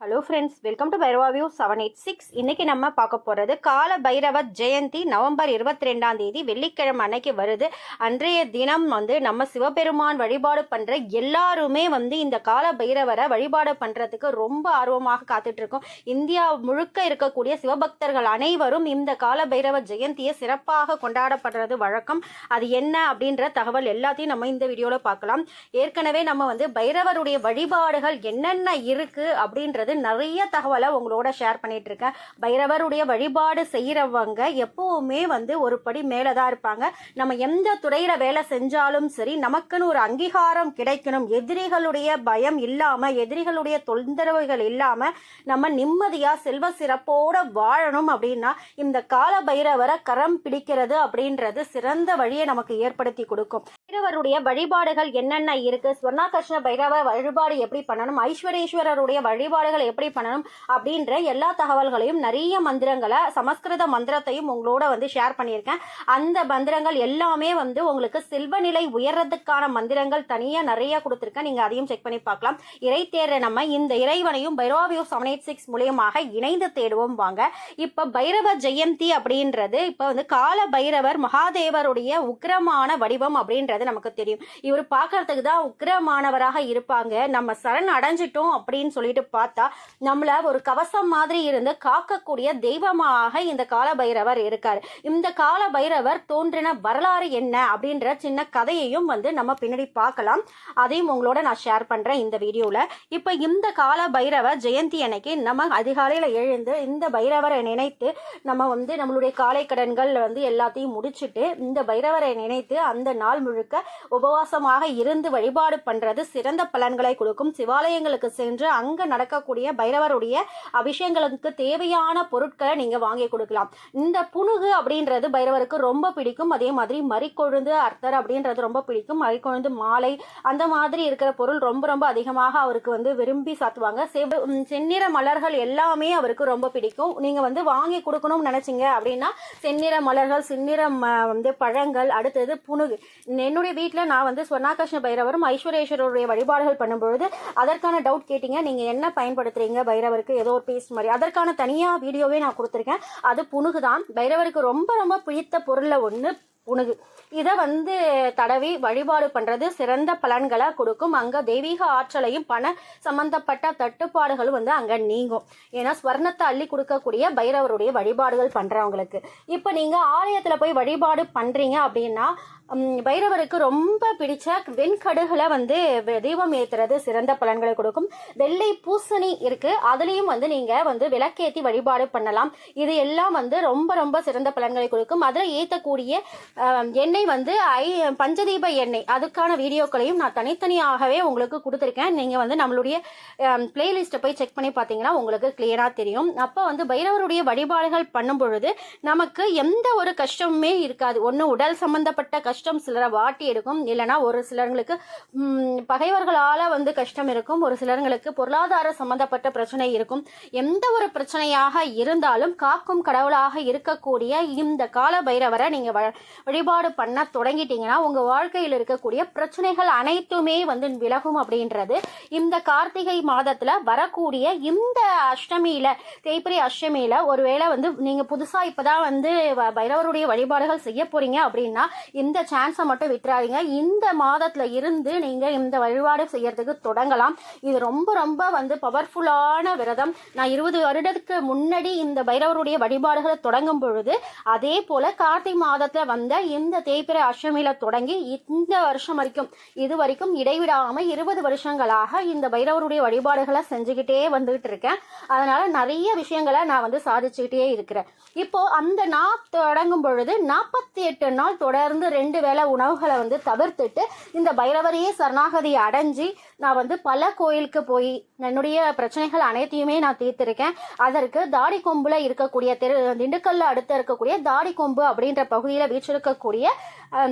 Hello friends welcome to Bhairava view seven eight six இன்னைக்கு நம்ம பார்க்க போகிறது கால பைரவ ஜெயந்தி நவம்பர் இருபத்தி ரெண்டாம் தேதி வெள்ளிக்கிழமை அன்னைக்கு வருது. அன்றைய தினம் வந்து நம்ம சிவபெருமான் வழிபாடு பண்ணுற எல்லாருமே வந்து இந்த கால பைரவரை வழிபாடு பண்ணுறதுக்கு ரொம்ப ஆர்வமாக காத்துட்டு இருக்கோம் இந்தியா முழுக்க இருக்கக்கூடிய சிவபக்தர்கள் அனைவரும் இந்த கால பைரவ ஜெயந்தியை சிறப்பாக கொண்டாடப்படுறது வழக்கம். அது என்ன அப்படின்ற தகவல் எல்லாத்தையும் நம்ம இந்த வீடியோவில் பார்க்கலாம். ஏற்கனவே நம்ம வந்து பைரவருடைய வழிபாடுகள் என்னென்ன இருக்குது அப்படின்றது நிறைய தகவலை உங்களோட ஷேர் பண்ணிட்டு இருக்கேன் பைரவருடைய வழிபாடு செய்கிறவங்க எப்பவுமே வந்து ஒரு படி மேலே தான் இருப்பாங்க. நம்ம எந்த துறையில் வேலை செஞ்சாலும் சரி நமக்குன்னு ஒரு அங்கீகாரம் கிடைக்கணும். எதிரிகளுடைய பயம் இல்லாமல் எதிரிகளுடைய தொந்தரவுகள் இல்லாமல் நம்ம நிம்மதியாக செல்வ சிறப்போட வாழணும் அப்படின்னா இந்த கால பைரவரை கரம் பிடிக்கிறது அப்படின்றது சிறந்த வழியை நமக்கு ஏற்படுத்தி கொடுக்கும். பைரவருடைய வழிபாடுகள் என்னென்ன இருக்கு? ஸ்வர்ணாகர்ஷ்ண பைரவ வழிபாடு எப்படி பண்ணணும்? ஐஸ்வரேஸ்வரருடைய வழிபாடுகள் எப்படி பண்ணணும்? அப்படின்ற எல்லா தகவல்களையும் நிறைய மந்திரங்களை சமஸ்கிருத மந்திரத்தையும் உங்களோட வந்து ஷேர் பண்ணியிருக்கேன். அந்த மந்திரங்கள் எல்லாமே வந்து உங்களுக்கு செல்வ நிலை உயர்றதுக்கான மந்திரங்கள் தனியாக நிறைய கொடுத்துருக்கேன். நீங்கள் அதையும் செக் பண்ணி பார்க்கலாம். இறை தேர்ற நம்ம இந்த இறைவனையும் பைரவாவியூ செவன் எயிட் சிக்ஸ் மூலியமாக இணைந்து தேடுவோம் வாங்க. இப்போ பைரவ ஜெயந்தி அப்படின்றது இப்போ வந்து கால பைரவர் மகாதேவருடைய உக்கிரமான வடிவம் அப்படின்றது நமக்கு தெரியும். இவர் பார்க்கறதுக்கு தான் உக்கிரமானவராக இருப்பாங்க. நம்ம சரண் அடைஞ்சிட்டோம் அப்படின்னு சொல்லிட்டு பார்த்தா நம்மள ஒரு கவசம் மாதிரி இருந்து காக்கக்கூடிய தெய்வமாக இந்த கால பைரவர் இருக்காரு. இந்த கால பைரவர் தோன்றின வரலாறு என்ன அப்படின்ற சின்ன கதையையும் வந்து நம்ம பின்னாடி பார்க்கலாம். அதையும் உங்களோட நான் ஷேர் பண்றேன் இந்த வீடியோல. இப்போ இந்த கால பைரவர் ஜெயந்தி அன்னைக்கு நம்ம அதிகாலையில எழுந்து இந்த பைரவரை நினைத்து நம்ம வந்து நம்மளுடைய காலை கடன்கள் வந்து எல்லாத்தையும் முடிச்சுட்டு இந்த பைரவரை நினைத்து அந்த நாள் முழுக்க உபவாசமாக இருந்து வழிபாடு பண்றது சிறந்த பலன்களை கொடுக்கும். சிவாலயங்களுக்கு சென்று அங்கு நடக்கக்கூடிய பைரவருடைய அபிஷேகங்களுக்கு தேவையான பொருட்களை நீங்க வாங்கி கொடுக்கலாம். இந்த புனுகு அப்படின்றது பைரவருக்கு ரொம்ப பிடிக்கும். அதே மாதிரி மறிக்கொழுந்து அர்த்தர் அப்படின்றது ரொம்ப பிடிக்கும். மறிக்கொழுந்து மாலை அந்த மாதிரி இருக்கிற பொருள் ரொம்ப ரொம்ப அதிகமாக அவருக்கு வந்து விரும்பி சாத்துவாங்க. செந்நிற மலர்கள் எல்லாமே அவருக்கு ரொம்ப பிடிக்கும். நீங்க வந்து வாங்கி கொடுக்கணும்னு நினைச்சீங்க அப்படின்னா செந்நிற மலர்கள் செந்நிற ம- வந்து பழங்கள் அடுத்தது புனுகு. என்னுடைய வீட்டில் நான் வந்து ஸ்வர்ணாகிருஷ்ண பைரவரும் ஐஸ்வரேஸ்வரருடைய வழிபாடுகள் பண்ணும்பொழுது அதற்கான டவுட் கேட்டீங்க. நீங்கள் என்ன பயன்படுத்துறீங்க பைரவருக்கு? ஏதோ ஒரு பேஸ்ட் மாதிரி. அதற்கான தனியாக வீடியோவே நான் கொடுத்துருக்கேன். அது புனுகு தான் பைரவருக்கு ரொம்ப ரொம்ப பிடித்த பொருளில் ஒன்று புனுகு இதை வந்து தடவி வழிபாடு பண்ணுறது சிறந்த பலன்களை கொடுக்கும். அங்கே தெய்வீக ஆற்றலையும் பண சம்பந்தப்பட்ட தட்டுப்பாடுகளும் வந்து அங்கே நீங்கும். ஏன்னா ஸ்வர்ணத்தை அள்ளி கொடுக்கக்கூடிய பைரவருடைய வழிபாடுகள் பண்ணுறவங்களுக்கு இப்போ நீங்கள் ஆலயத்தில் போய் வழிபாடு பண்ணுறீங்க அப்படின்னா பைரவருக்கு ரொம்ப பிடிச்ச வெண்கடுகளை வந்து தீபம் ஏத்துறது சிறந்த பலன்களை கொடுக்கும். வெள்ளை பூசணி இருக்கு. அதுலேயும் வந்து நீங்க வந்து விளக்கேற்றி வழிபாடு பண்ணலாம். இது எல்லாம் வந்து ரொம்ப ரொம்ப சிறந்த பலன்களை கொடுக்கும். அதில் ஏற்றக்கூடிய எண்ணெய் வந்து ஐ பஞ்சதீப எண்ணெய். அதுக்கான வீடியோக்களையும் நான் தனித்தனியாகவே உங்களுக்கு கொடுத்துருக்கேன். நீங்கள் வந்து நம்மளுடைய பிளேலிஸ்ட்டை போய் செக் பண்ணி பார்த்தீங்கன்னா உங்களுக்கு கிளியராக தெரியும். அப்போ வந்து பைரவருடைய வழிபாடுகள் பண்ணும் பொழுது நமக்கு எந்த ஒரு கஷ்டமுமே இருக்காது. ஒன்று உடல் சம்பந்தப்பட்ட கஷ்டம் கஷ்டம் சிலரை வாட்டி எடுக்கும். இல்லைன்னா ஒரு சிலருங்களுக்கு பகைவர்களால் வந்து கஷ்டம் இருக்கும். ஒரு சிலருங்களுக்கு பொருளாதார சம்பந்தப்பட்ட பிரச்சனை இருக்கும். எந்த ஒரு பிரச்சனையாக இருந்தாலும் காக்கும் கடவுளாக இருக்கக்கூடிய இந்த கால பைரவரை நீங்கள் வழிபாடு பண்ண தொடங்கிட்டீங்கன்னா உங்கள் வாழ்க்கையில் இருக்கக்கூடிய பிரச்சனைகள் அனைத்துமே வந்து விலகும் அப்படின்றது இந்த கார்த்திகை மாதத்தில் வரக்கூடிய இந்த அஷ்டமியில் தேய்பிரி அஷ்டமியில் ஒருவேளை வந்து நீங்கள் புதுசாக இப்போ தான் வந்து வ- பைரவருடைய வழிபாடுகள் செய்ய போகிறீங்க அப்படின்னா இந்த சான்ஸை மட்டும் விட்டுறாதீங்க. இந்த மாதத்துல இருந்து நீங்க இந்த வழிபாடு செய்யறதுக்கு தொடங்கலாம். இது ரொம்ப ரொம்ப வந்து பவர்ஃபுல்லான விரதம். நான் இருபது வருடத்துக்கு முன்னாடி இந்த பைரவருடைய வழிபாடுகளை தொடங்கும் பொழுது அதே போல கார்த்திகை மாதத்துல வந்த இந்த தேய்பிரை அஷ்டமியில தொடங்கி இந்த வருஷம் வரைக்கும் இது வரைக்கும் இடைவிடாம இருபது வருஷங்களாக இந்த பைரவருடைய வழிபாடுகளை செஞ்சுக்கிட்டே வந்துகிட்டு இருக்கேன். அதனால நிறைய விஷயங்களை நான் வந்து சாதிச்சுக்கிட்டே இருக்கிறேன். இப்போ அந்த நான் தொடங்கும் பொழுது நாற்பத்தி எட்டு நாள் தொடர்ந்து ரெண்டு வேளை உணவுகளை வந்து தவிர்த்துட்டு இந்த பைரவரையே சரணாகதி அடைஞ்சு நான் வந்து பல கோயிலுக்கு போய் என்னுடைய பிரச்சனைகள் அனைத்தையுமே நான் தீர்த்திருக்கேன். அதற்கு தாடி கொம்புல இருக்கக்கூடிய தெரு திண்டுக்கல்ல அடுத்து இருக்கக்கூடிய தாடி கொம்பு அப்படின்ற பகுதியில் வீச்சிருக்கக்கூடிய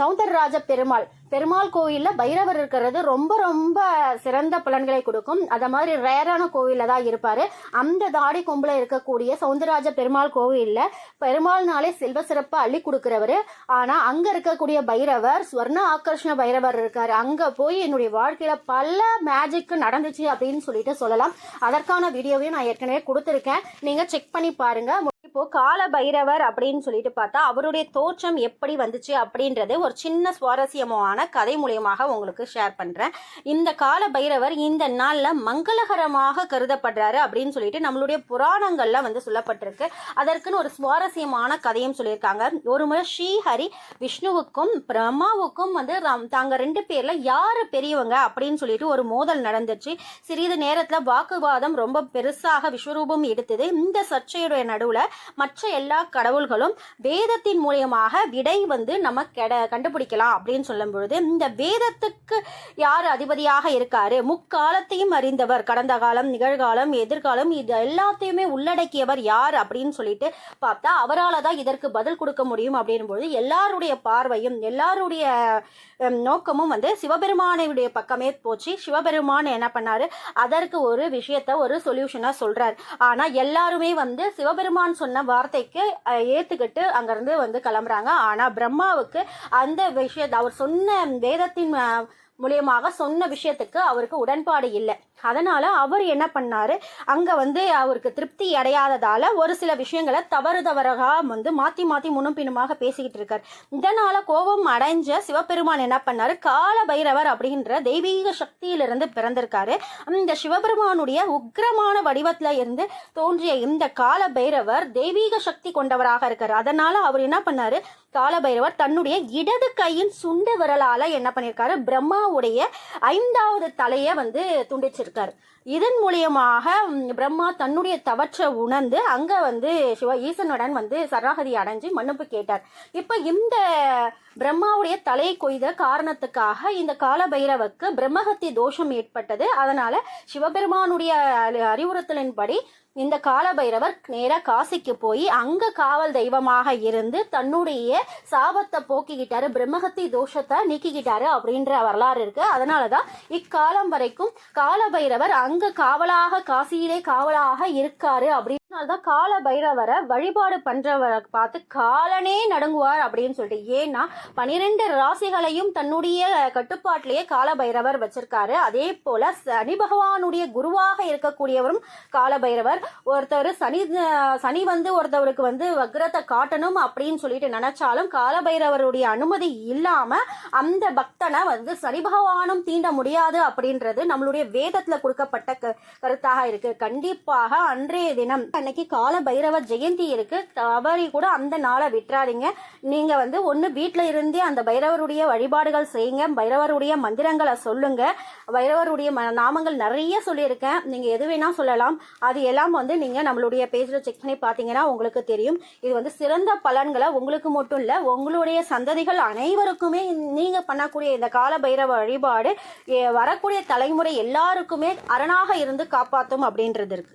சௌந்தரராஜ பெருமாள். பெருமாள் கோயிலில் பைரவர் இருக்கிறது ரொம்ப ரொம்ப சிறந்த பலன்களை கொடுக்கும். அதை மாதிரி ரேரான கோவிலில் தான் இருப்பார். அந்த தாடி கொம்பில் இருக்கக்கூடிய சௌந்தரராஜ பெருமாள் கோவிலில் பெருமாள்னாலே செல்வ சிறப்பாக அள்ளி கொடுக்குறவர். ஆனால் அங்கே இருக்கக்கூடிய பைரவர் ஸ்வர்ண ஆகர்ஷண பைரவர் இருக்கார். அங்கே போய் என்னுடைய வாழ்க்கையில் பல மேஜிக்கு நடந்துச்சு அப்படின்னு சொல்லிட்டு சொல்லலாம். அதற்கான வீடியோவையும் நான் ஏற்கனவே கொடுத்துருக்கேன். நீங்கள் செக் பண்ணி பாருங்கள் இப்போ கால பைரவர் அப்படின்னு சொல்லிட்டு பார்த்தா அவருடைய தோற்றம் எப்படி வந்துச்சு அப்படின்றது ஒரு சின்ன சுவாரஸ்யமான கதை மூலியமாக உங்களுக்கு ஷேர் பண்றேன். இந்த கால பைரவர் இந்த நாள்ல மங்களகரமாக கருதப்படுறாரு அப்படின்னு சொல்லிட்டு நம்மளுடைய புராணங்கள்ல வந்து சொல்லப்பட்டிருக்கு. அதற்குன்னு ஒரு சுவாரஸ்யமான கதையும் சொல்லியிருக்காங்க. ஒரு முறை ஸ்ரீஹரி விஷ்ணுவுக்கும் பிரம்மாவுக்கும் வந்து ராம்- தாங்க ரெண்டு பேர்ல யாரு பெரியவங்க அப்படின்னு சொல்லிட்டு ஒரு மோதல் நடந்துச்சு. சிறிது நேரத்துல வாக்குவாதம் ரொம்ப பெருசாக விஸ்வரூபம் எடுத்தது. இந்த சர்ச்சையுடைய நடுவுல மற்ற எல்லா கடவுள்களும் வேதத்தின் மூலியமாக விடை வந்து நம்ம கெட கண்டுபிடிக்கலாம் அப்படின்னு சொல்லும் பொழுது இந்த வேதத்துக்கு யார் அதிபதியாக இருக்காரு? முக்காலத்தையும் அறிந்தவர் கடந்த காலம் நிகழ்காலம் எதிர்காலம் இது எல்லாத்தையுமே உள்ளடக்கியவர் யார் அப்படின்னு சொல்லிட்டு பார்த்தா அவரால் தான் இதற்கு பதில் கொடுக்க முடியும் அப்படின்னும் பொழுது எல்லாருடைய பார்வையும் எல்லாருடைய நோக்கமும் வந்து சிவபெருமானுடைய பக்கமே போச்சு. சிவபெருமான் என்ன பண்ணாரு? அதற்கு ஒரு விஷயத்த ஒரு சொல்யூஷனாக சொல்றார். ஆனால் எல்லாருமே வந்து சிவபெருமான் சொன்ன வார்த்தைக்கு ஏற்றுக்கிட்டு அங்கேருந்து அங்கிருந்து வந்து கிளம்புறாங்க. ஆனால் பிரம்மாவுக்கு அந்த விஷயத்தை அவர் சொன்ன வேதத்தின் மூலியமாக சொன்ன விஷயத்துக்கு அவருக்கு உடன்பாடு இல்லை. அதனால அவர் என்ன பண்ணாரு? அங்க வந்து அவருக்கு திருப்தி அடையாததால ஒரு சில விஷயங்களை தவறு தவறாக வந்து மாத்தி மாத்தி முன்னும் பின்னுமாக பேசிக்கிட்டு இருக்கார். இதனால கோபம் அடைஞ்ச சிவபெருமான் என்ன பண்ணாரு? கால பைரவர் அப்படின்ற தெய்வீக சக்தியிலிருந்து பிறந்திருக்காரு. இந்த சிவபெருமானுடைய உக்கிரமான வடிவத்துல இருந்து தோன்றிய இந்த கால பைரவர் தெய்வீக சக்தி கொண்டவராக இருக்காரு. அதனால அவர் என்ன பண்ணாரு? காலபைரவர் தன்னுடைய இடது கையின் சுண்டு விரலால என்ன பண்ணியிருக்காரு பிரம்மாவுடைய ஐந்தாவது தலையை வந்து துண்டிச்சிருக்காரு. இதன் மூலியமாக பிரம்மா தன்னுடைய தவற்றை உணர்ந்து அங்க வந்து சிவ ஈசனுடன் வந்து சரணாகதி அடைஞ்சு மன்னிப்பு கேட்டார். இப்ப இந்த பிரம்மாவுடைய தலை கொய்த காரணத்துக்காக இந்த கால பைரவருக்கு பிரம்மஹத்தி தோஷம் ஏற்பட்டது. அதனால சிவபெருமானுடைய அறி- அறிவுறுத்தலின்படி இந்த கால பைரவர் காசிக்கு போய் அங்க காவல் தெய்வமாக இருந்து தன்னுடைய சாபத்தை போக்கிக்கிட்டாரு பிரம்மகத்தி தோஷத்தை நீக்கிக்கிட்டாரு அப்படின்ற வரலாறு இருக்கு. அதனாலதான் இக்காலம் வரைக்கும் கால பைரவர் அங்க காவலாக காசியிலே காவலாக இருக்காரு அப்படின்னால்தான் கால பைரவரை வழிபாடு பண்றவரை பார்த்து காலனே நடுங்குவார் அப்படின்னு சொல்லிட்டு. ஏன்னா பனிரெண்டு ராசிகளையும் தன்னுடைய கட்டுப்பாட்டிலேயே காலபைரவர் வச்சிருக்காரு. அதே போல சனி பகவானுடைய குருவாக இருக்கக்கூடியவரும் காலபைரவர். ஒருத்தர் சனி சனி வந்து ஒருத்தவருக்கு வந்து வக்ரத்தை காட்டணும் அப்படின்னு சொல்லிட்டு நினைச்சாலும் காலபைரவருடைய அனுமதி இல்லாம அந்த பக்தனை வந்து சனி பகவானும் தீண்ட முடியாது அப்படின்றது நம்மளுடைய வேதத்துல கொடுக்கப்பட்ட கருத்தாக இருக்கு. கண்டிப்பாக அன்றைய தினம் அன்னைக்கு கால பைரவர் ஜெயந்தி இருக்கு. தவறி கூட அந்த நாளை விட்டுறாதீங்க. நீங்க வந்து ஒண்ணு வீட்ல இருந்தே அந்த பைரவருடைய வழிபாடுகள் செய்யுங்க. பைரவருடைய மந்திரங்களை சொல்லுங்க. பைரவருடைய நாமங்கள் நிறைய சொல்லியிருக்கேன். நீங்க எது வேணா சொல்லலாம். அது எல்லாம் வந்து நீங்க நம்மளுடைய பேஜ்ல செக் பண்ணி பாத்தீங்கன்னா உங்களுக்கு தெரியும். இது வந்து சிறந்த பலன்களை உங்களுக்கு மட்டும் இல்ல உங்களுடைய சந்ததிகள் அனைவருக்குமே நீங்க பண்ணக்கூடிய இந்த கால பைரவ வழிபாடு வரக்கூடிய தலைமுறை எல்லாருக்குமே அரணாக இருந்து காப்பாத்தும் அப்படின்றது இருக்கு.